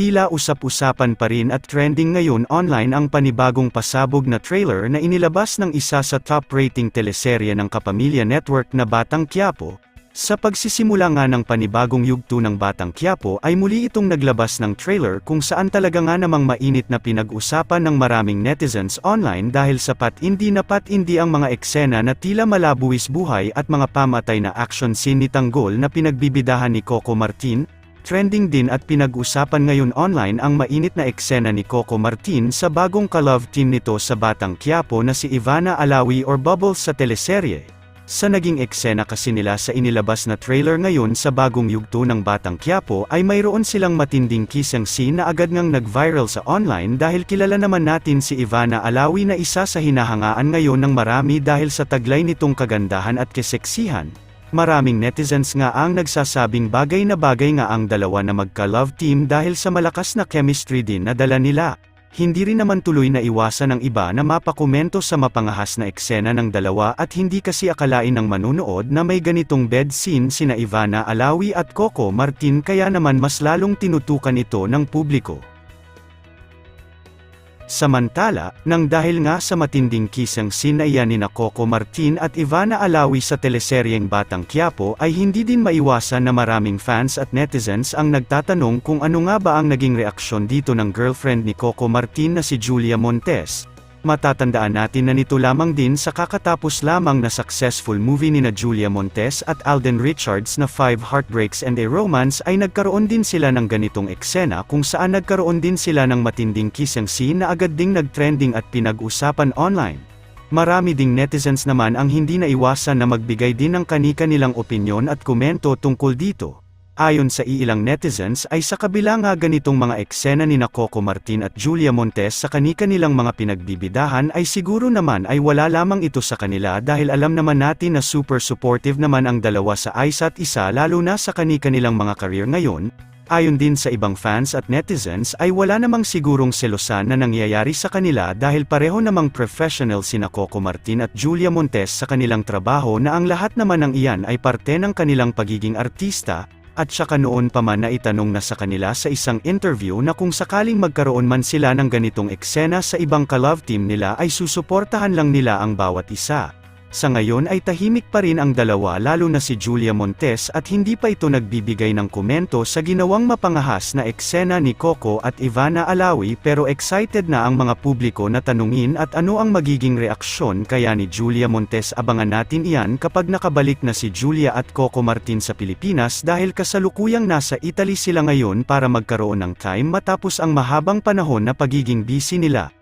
tila usap-usapan pa rin at trending ngayon online ang panibagong pasabog na trailer na inilabas ng isa sa top-rating teleserye ng Kapamilya Network na Batang Quiapo. Sa pagsisimula nga ng panibagong yugto ng Batang Quiapo ay muli itong naglabas ng trailer kung saan talaga nga namang mainit na pinag-usapan ng maraming netizens online dahil sa pat-indi na pat-indi ang mga eksena na tila malabuwis buhay at mga pamatay na action scene ni Tanggol na pinagbibidahan ni Coco Martin, Trending din at pinag-usapan ngayon online ang mainit na eksena ni Coco Martin sa bagong ka-love team nito sa Batang Quiapo na si Ivana Alawi or Bubbles sa teleserye. Sa naging eksena kasi nila sa inilabas na trailer ngayon sa bagong yugto ng Batang Quiapo ay mayroon silang matinding kissing scene na agad ngang nag-viral sa online dahil kilala naman natin si Ivana Alawi na isa sa hinahangaan ngayon ng marami dahil sa taglay nitong kagandahan at keseksihan. Maraming netizens nga ang nagsasabing bagay na bagay nga ang dalawa na magka-love team dahil sa malakas na chemistry din na dala nila. Hindi rin naman tuloy na iwasan ng iba na mapakomento sa mapangahas na eksena ng dalawa at hindi kasi akalain ng manunood na may ganitong bed scene sina Ivana Alawi at Coco Martin kaya naman mas lalong tinutukan ito ng publiko. Samantala, nang dahil nga sa matinding kisang sinaya ni Coco Martin at Ivana Alawi sa teleseryeng Batang Quiapo ay hindi din maiwasan na maraming fans at netizens ang nagtatanong kung ano nga ba ang naging reaksyon dito ng girlfriend ni Coco Martin na si Julia Montes. Matatandaan natin na nito lamang din sa kakatapos lamang na successful movie ni na Julia Montes at Alden Richards na Five Heartbreaks and a Romance ay nagkaroon din sila ng ganitong eksena kung saan nagkaroon din sila ng matinding kissing scene na agad ding nagtrending at pinag-usapan online. Marami ding netizens naman ang hindi naiwasan na magbigay din ng kanika-nilang opinyon at komento tungkol dito. Ayon sa iilang netizens ay sa kabila nga ganitong mga eksena ni Coco Martin at Julia Montes sa kanika-nilang mga pinagbibidahan ay siguro naman ay wala lamang ito sa kanila dahil alam naman natin na super supportive naman ang dalawa sa isa't isa lalo na sa kanika-nilang mga career ngayon, Ayon din sa ibang fans at netizens ay wala namang sigurong selosan na nangyayari sa kanila dahil pareho namang professional sina Coco Martin at Julia Montes sa kanilang trabaho na ang lahat naman ng iyan ay parte ng kanilang pagiging artista, at saka noon pa man na itanong na sa kanila sa isang interview na kung sakaling magkaroon man sila ng ganitong eksena sa ibang ka-love team nila ay susuportahan lang nila ang bawat isa. Sa ngayon ay tahimik pa rin ang dalawa lalo na si Julia Montes at hindi pa ito nagbibigay ng komento sa ginawang mapangahas na eksena ni Coco at Ivana Alawi pero excited na ang mga publiko na tanungin at ano ang magiging reaksyon kaya ni Julia Montes abangan natin iyan kapag nakabalik na si Julia at Coco Martin sa Pilipinas dahil kasalukuyang nasa Italy sila ngayon para magkaroon ng time matapos ang mahabang panahon na pagiging busy nila.